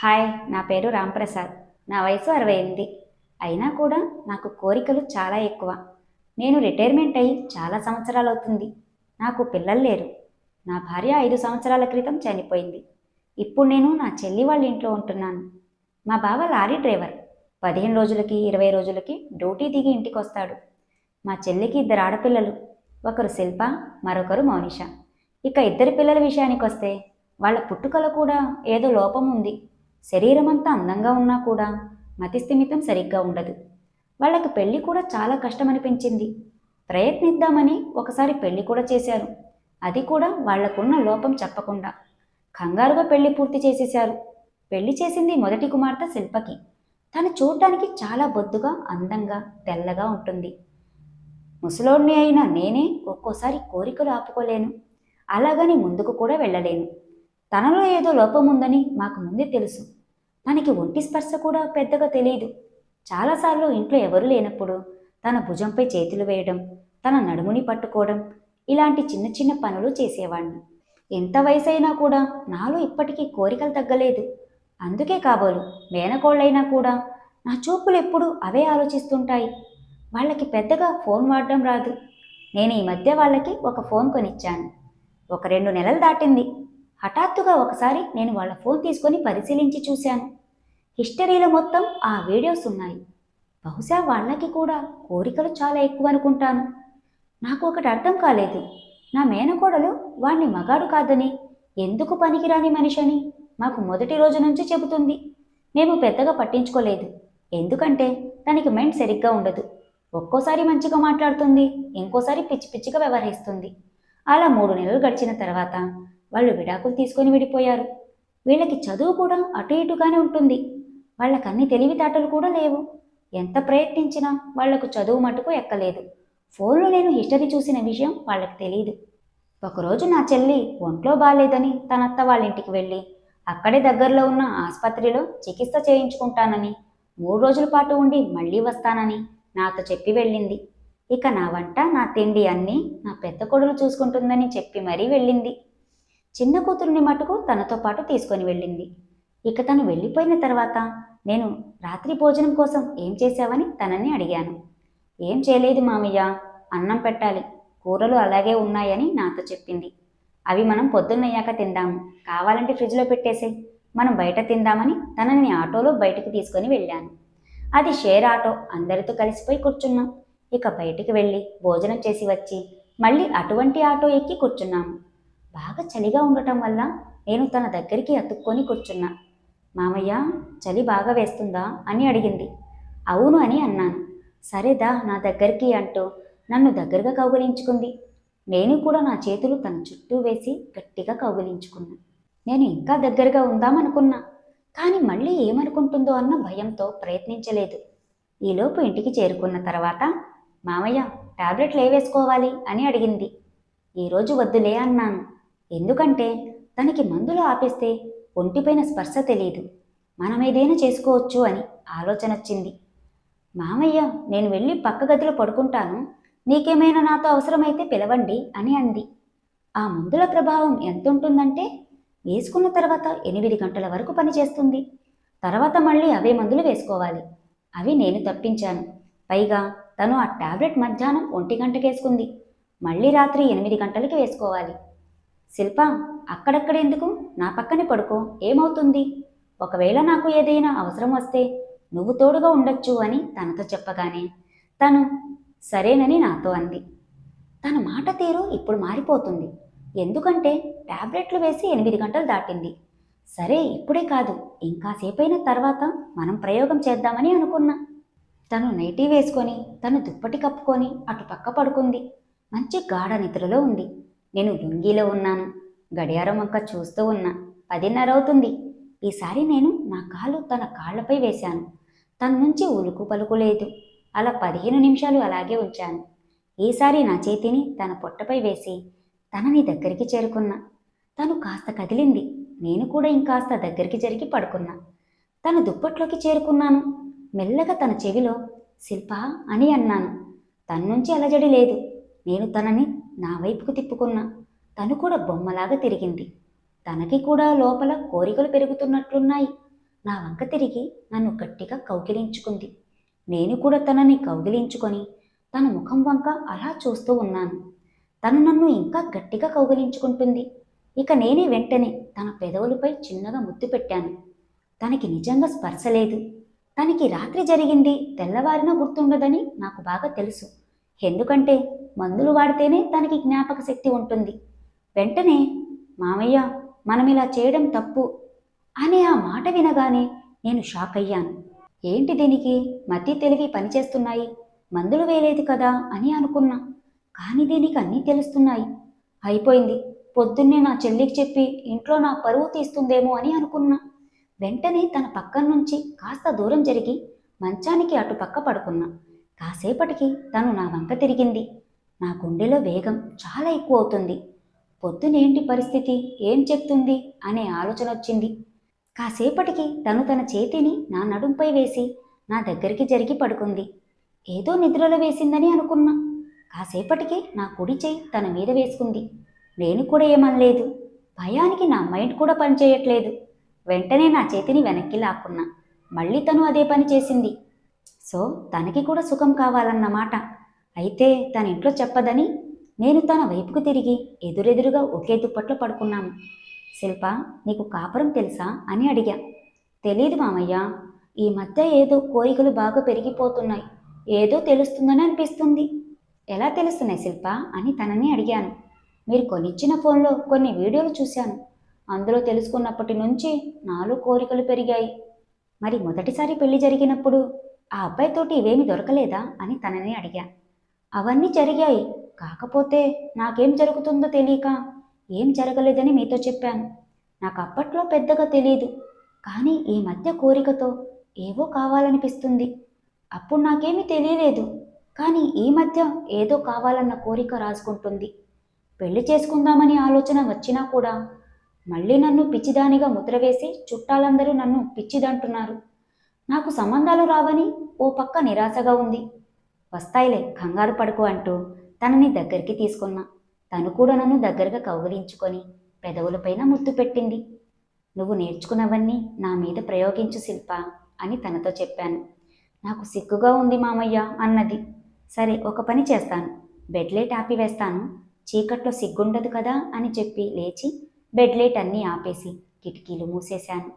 Hi నా పేరు రాంప్రసాద్ నా వయసు అరవై ఎనిమిది. అయినా కూడా నాకు కోరికలు చాలా ఎక్కువ. నేను రిటైర్మెంట్ అయ్యి చాలా సంవత్సరాలు అవుతుంది నాకు పిల్లలు లేరు. నా భార్య ఐదు సంవత్సరాల క్రితం చనిపోయింది. ఇప్పుడు నేను నా చెల్లి వాళ్ళ ఇంట్లో ఉంటున్నాను. మా బావ లారీ డ్రైవర్. పదిహేను రోజులకి ఇరవై రోజులకి డ్యూటీ దిగి ఇంటికి వస్తాడు మా చెల్లికి ఇద్దరు ఆడపిల్లలు. ఒకరు శిల్ప మరొకరు మౌనిష. ఇక ఇద్దరి పిల్లల విషయానికి వస్తే వాళ్ళ పుట్టుకలో కూడా ఏదో లోపం ఉంది. శరీరం అంతా అందంగా ఉన్నా కూడా మతిస్థిమితం సరిగ్గా ఉండదు. వాళ్ళకి పెళ్ళి కూడా చాలా కష్టమనిపించింది. ప్రయత్నిద్దామని ఒకసారి పెళ్ళి కూడా చేశారు. అది కూడా వాళ్ళకున్న లోపం చెప్పకుండా కంగారుగా పెళ్ళి పూర్తి చేసేశారు. పెళ్ళి చేసింది మొదటి కుమార్తె శిల్పకి. తను చూడటానికి చాలా బొద్దుగా అందంగా తెల్లగా ఉంటుంది. ముసలోడిని అయిన నేనే ఒక్కోసారి కోరికలు ఆపుకోలేను. అలాగని ముందుకు కూడా వెళ్ళలేను. తనలో ఏదో లోపం ఉందని మాకు ముందే తెలుసు. తనకి ఒంటి స్పర్శ కూడా పెద్దగా తెలియదు చాలాసార్లు ఇంట్లో ఎవరు లేనప్పుడు తన భుజంపై చేతులు వేయడం తన నడుముని పట్టుకోవడం ఇలాంటి చిన్న చిన్న పనులు చేసేవాడిని ఎంత వయసైనా కూడా నాలో ఇప్పటికీ కోరికలు తగ్గలేదు. అందుకే కాబోలు మేనకోళ్ళైనా కూడా నా చూపులు ఎప్పుడూ అవే ఆలోచిస్తుంటాయి. వాళ్ళకి పెద్దగా ఫోన్ వాడడం రాదు. నేను ఈ మధ్య వాళ్ళకి ఒక ఫోన్ కొనిచ్చాను. ఒక రెండు నెలలు దాటింది. హఠాత్తుగా ఒకసారి నేను వాళ్ళ ఫోన్ తీసుకొని పరిశీలించి చూశాను. హిస్టరీలో మొత్తం ఆ వీడియోస్ ఉన్నాయి. బహుశా వాళ్ళకి కూడా కోరికలు చాలా ఎక్కువ అనుకుంటాను నాకు ఒకటి అర్థం కాలేదు. నా మేనకోడలు వాణ్ణి మగాడు కాదని ఎందుకు పనికిరాని మనిషి అని మాకు మొదటి రోజు నుంచి చెబుతుంది. మేము పెద్దగా పట్టించుకోలేదు. ఎందుకంటే తనకి మైండ్ సరిగ్గా ఉండదు. ఒక్కోసారి మంచిగా మాట్లాడుతుంది ఇంకోసారి పిచ్చి పిచ్చిగా వ్యవహరిస్తుంది. అలా మూడు నెలలు గడిచిన తర్వాత వాళ్ళు విడాకులు తీసుకొని విడిపోయారు. వీళ్ళకి చదువు కూడా అటు ఇటుగానే ఉంటుంది. వాళ్ళకన్ని తెలివితేటలు కూడా లేవు. ఎంత ప్రయత్నించినా వాళ్ళకు చదువు మటుకు ఎక్కలేదు. ఫోన్లో నేను హిస్టరీ చూసిన విషయం వాళ్ళకి తెలియదు ఒకరోజు నా చెల్లి ఒంట్లో బాగాలేదని తన అత్త వాళ్ళ ఇంటికి వెళ్ళి అక్కడే దగ్గరలో ఉన్న ఆసుపత్రిలో చికిత్స చేయించుకుంటానని మూడు రోజుల పాటు ఉండి మళ్ళీ వస్తానని నాతో చెప్పి వెళ్ళింది. ఇక నా వంట నా తిండి అన్నీ నా పెద్ద కొడులు చూసుకుంటుందని చెప్పి మరీ వెళ్ళింది. చిన్న కూతురుని మటుకు తనతో పాటు తీసుకొని వెళ్ళింది. ఇక తను వెళ్ళిపోయిన తర్వాత నేను రాత్రి భోజనం కోసం ఏం చేశావని తనని అడిగాను. ఏం చేయలేదు మామయ్య అన్నం పెట్టాలి. కూరలు అలాగే ఉన్నాయని నాతో చెప్పింది. అవి మనం పొద్దున్నయ్యాక తిందాము. కావాలంటే ఫ్రిడ్జ్లో పెట్టేసే మనం బయట తిందామని తనని ఆటోలో బయటికి తీసుకొని వెళ్ళాను. అది షేర్ ఆటో. అందరితో కలిసిపోయి కూర్చున్నాం. ఇక బయటికి వెళ్ళి భోజనం చేసి వచ్చి మళ్ళీ అటువంటి ఆటో ఎక్కి కూర్చున్నాము. బాగా చలిగా ఉండటం వల్ల నేను తన దగ్గరికి అతుక్కొని కూర్చున్నా. మామయ్య చలి బాగా వేస్తుందా? అని అడిగింది. అవును అని అన్నాను. సరేదా నా దగ్గరికి అంటూ నన్ను దగ్గరగా కౌగిలించుకుంది. నేను కూడా నా చేతులు తన చుట్టూ వేసి గట్టిగా కౌగిలించుకున్నా. నేను ఇంకా దగ్గరగా ఉందామనుకున్నా కానీ మళ్ళీ ఏమనుకుంటుందో అన్న భయంతో ప్రయత్నించలేదు. ఈలోపు ఇంటికి చేరుకున్న తర్వాత మామయ్య టాబ్లెట్లు ఏ వేసుకోవాలి అని అడిగింది. ఈరోజు వద్దులే అన్నాను. ఎందుకంటే తనకి మందులు ఆపేస్తే ఒంటిపైన స్పర్శ తెలియదు. మనం ఏదైనా చేసుకోవచ్చు అని ఆలోచన వచ్చింది మామయ్య నేను వెళ్ళి పక్క గదిలో పడుకుంటాను. నీకేమైనా నాతో అవసరమైతే పిలవండి అని అంది. ఆ మందుల ప్రభావం ఎంత ఉంటుందంటే వేసుకున్న తర్వాత ఎనిమిది గంటల వరకు పనిచేస్తుంది తర్వాత మళ్ళీ అవే మందులు వేసుకోవాలి. అవి నేను తప్పించాను. పైగా తను ఆ టాబ్లెట్ మధ్యాహ్నం ఒంటి గంటకేసుకుంది. మళ్ళీ రాత్రి ఎనిమిది గంటలకి వేసుకోవాలి. శిల్ప అక్కడక్కడ ఎందుకు? నా పక్కనే పడుకో ఏమవుతుంది? ఒకవేళ నాకు ఏదైనా అవసరం వస్తే నువ్వు తోడుగా ఉండొచ్చు అని తనతో చెప్పగానే తను సరేనని నాతో అంది. తన మాట తీరు ఇప్పుడు మారిపోతుంది. ఎందుకంటే టాబ్లెట్లు వేసి ఎనిమిది గంటలు దాటింది. సరే ఇప్పుడే కాదు. ఇంకాసేపైన తర్వాత మనం ప్రయోగం చేద్దామని అనుకున్నా. తను నైటీ వేసుకొని తను దుప్పటి కప్పుకొని అటు పక్క పడుకుంది. మంచి గాఢ నిద్రలో ఉంది. నేను లుంగీలో ఉన్నాను. గడియారం వంక చూస్తూ ఉన్నా. పదిన్నర అవుతుంది ఈసారి నేను నా కాలు తన కాళ్ళపై వేశాను. తన నుంచి ఉలుకు పలుకు లేదు. అలా పదిహేను నిమిషాలు అలాగే ఉంచాను. ఈసారి నా చేతిని తన పొట్టపై వేసి తనని దగ్గరికి చేరుకున్నా. తను కాస్త కదిలింది. నేను కూడా ఇంకాస్త దగ్గరికి జరిగి పడుకున్నా. తన దుప్పట్లోకి చేరుకున్నాను. మెల్లగా తన చెవిలో శిల్ప అని అన్నాను. తన నుంచి అలజడి లేదు. నేను తనని నా వైపుకు తిప్పుకున్నా. తను కూడా బొమ్మలాగా తిరిగింది. తనకి కూడా లోపల కోరికలు పెరుగుతున్నట్లున్నాయి. నా వంక తిరిగి నన్ను గట్టిగా కౌగిలించుకుంది. నేను కూడా తనని కౌగిలించుకొని తన ముఖం వంక అలా చూస్తూ ఉన్నాను. తను నన్ను ఇంకా గట్టిగా కౌగిలించుకుంటుంది. ఇక నేనే వెంటనే తన పెదవులపై చిన్నగా ముద్దు పెట్టాను. తనకి నిజంగా స్పర్శ లేదు. తనకి రాత్రి జరిగింది తెల్లవారినా గుర్తుండదని నాకు బాగా తెలుసు. ఎందుకంటే మందులు వాడితేనే తనకి జ్ఞాపక శక్తి ఉంటుంది. వెంటనే మామయ్య మనం ఇలా చేయడం తప్పు అనే ఆ మాట వినగానే నేను షాక్ అయ్యాను. ఏంటి దీనికి? మతి తెలివి పనిచేస్తున్నాయి. మందులు వేయలేదు కదా అని అనుకున్నా. కానీ దీనికి అన్నీ తెలుస్తున్నాయి. అయిపోయింది. పొద్దున్నే నా చెల్లికి చెప్పి ఇంట్లో నా పరువు తీస్తుందేమో అని అనుకున్నా. వెంటనే తన పక్కన నుంచి కాస్త దూరం జరిగి మంచానికి అటుపక్క పడుకున్నా. కాసేపటికి తను నా వంక తిరిగింది. నా గుండెలో వేగం చాలా ఎక్కువ అవుతుంది పొద్దునేంటి పరిస్థితి? ఏం చెప్తుంది? అనే ఆలోచన వచ్చింది కాసేపటికి తను తన చేతిని నా నడుంపై వేసి నా దగ్గరికి జరిగి పడుకుంది. ఏదో నిద్రలో వేసిందని అనుకున్నా. కాసేపటికి నా కుడి చేయి తన మీద వేసుకుంది. నేను కూడా ఏమనలేదు. భయానికి నా మైండ్ కూడా పనిచేయట్లేదు. వెంటనే నా చేతిని వెనక్కి లాక్కున్నా. మళ్ళీ తను అదే పని చేసింది. సో తనకి కూడా సుఖం కావాలన్నమాట. అయితే తన ఇంట్లో చెప్పదని నేను తన వైపుకు తిరిగి ఎదురెదురుగా ఒకే దుప్పట్లో పడుకున్నాము శిల్ప నీకు కాపురం తెలుసా? అని అడిగా. తెలీదు మామయ్య ఈ మధ్య ఏదో కోరికలు బాగా పెరిగిపోతున్నాయి. ఏదో తెలుస్తుందని అనిపిస్తుంది. ఎలా తెలుస్తున్నాయి శిల్ప? అని తనని అడిగాను. మీరు కొనిచ్చిన ఫోన్లో కొన్ని వీడియోలు చూశాను. అందులో తెలుసుకున్నప్పటి నుంచి నాలో కోరికలు పెరిగాయి. మరి మొదటిసారి పెళ్ళి జరిగినప్పుడు ఆ అబ్బాయితోటి ఇవేమీ దొరకలేదా? అని తనని అడిగా. అవన్నీ జరిగాయి. కాకపోతే నాకేం జరుగుతుందో తెలియక ఏం జరగలేదని మీతో చెప్పాను. నాకు అప్పట్లో పెద్దగా తెలియదు కానీ ఈ మధ్య కోరికతో ఏవో కావాలనిపిస్తుంది. అప్పుడు నాకేమీ తెలియలేదు. కానీ ఈ మధ్య ఏదో కావాలన్న కోరిక రాసుకుంటుంది. పెళ్ళి చేసుకుందామని ఆలోచన వచ్చినా కూడా మళ్ళీ నన్ను పిచ్చిదానిగా ముద్ర వేసి చుట్టాలందరూ నన్ను పిచ్చిదంటున్నారు. నాకు సంబంధాలు రావని ఓ పక్క నిరాశగా ఉంది. వస్తాయిలే కంగారు పడుకు అంటూ తనని దగ్గరికి తీసుకున్నా. తను కూడా నన్ను దగ్గరగా కౌగిలించుకొని పెదవులపైన ముద్దు పెట్టింది. నువ్వు నేర్చుకున్నవన్నీ నా మీద ప్రయోగించు శిల్ప అని తనతో చెప్పాను. నాకు సిగ్గుగా ఉంది మామయ్య అన్నది. సరే ఒక పని చేస్తాను. బెడ్లైట్ ఆపివేస్తాను చీకట్లో సిగ్గుండదు కదా అని చెప్పి లేచి బెడ్లైట్ అన్నీ ఆపేసి కిటికీలు మూసేశాను.